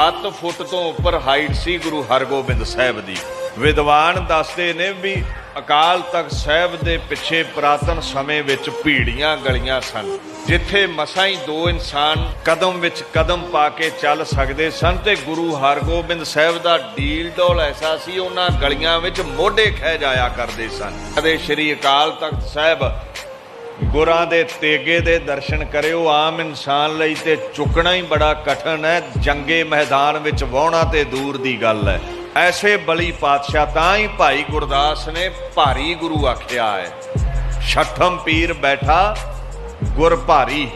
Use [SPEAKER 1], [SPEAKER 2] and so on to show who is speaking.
[SPEAKER 1] 7 ਫੁੱਟ ਤੋਂ ਉੱਪਰ ਹਾਈਟ ਸੀ ਗੁਰੂ ਹਰਗੋਬਿੰਦ ਸਾਹਿਬ ਦੀ। ਵਿਦਵਾਨ ਦੱਸਦੇ ਨੇ ਵੀ ਅਕਾਲ ਤਖਤ ਸਾਹਿਬ ਦੇ ਪਿੱਛੇ ਪ੍ਰਾਤਨ ਸਮੇਂ ਵਿੱਚ ਭੀੜੀਆਂ ਗਲੀਆਂ ਸਨ, ਜਿੱਥੇ ਮਸਾਂ ਹੀ ਦੋ ਇਨਸਾਨ ਕਦਮ ਵਿੱਚ ਕਦਮ ਪਾ ਕੇ ਚੱਲ ਸਕਦੇ ਸਨ ਤੇ ਗੁਰੂ ਹਰਗੋਬਿੰਦ ਸਾਹਿਬ ਦਾ ਡੀਲ ਡੋਲ ਐਸਾ ਸੀ, ਉਹਨਾਂ ਗਲੀਆਂ ਵਿੱਚ ਮੋਢੇ ਖਹਿ ਜਾਇਆ ਕਰਦੇ ਸਨ। ਕਦੇ ਸ੍ਰੀ ਅਕਾਲ ਤਖਤ ਸਾਹਿਬ ਗੁਰਾਂ ਦੇ ਤੇਗੇ ਦੇ ਦਰਸ਼ਨ ਕਰਿਓ। ਆਮ ਇਨਸਾਨ ਲਈ ਤੇ ਚੁੱਕਣਾ ਹੀ ਬੜਾ ਕਠਨ ਹੈ। ਜੰਗੇ ਮੈਦਾਨ ਵਿੱਚ ਵਾਹੁਣਾ ਤੇ ਦੂਰ ਦੀ ਗੱਲ ਹੈ। ਐਸੇ ਬਲੀ ਪਾਤਸ਼ਾਹ ਤਾਂ ਹੀ ਭਾਈ ਗੁਰਦਾਸ ਨੇ ਭਾਰੀ ਗੁਰੂ ਆਖਿਆ ਹੈ। ਛਠਮ ਪੀਰ ਬੈਠਾ, ਗੁਰ ਭਾਰੀ।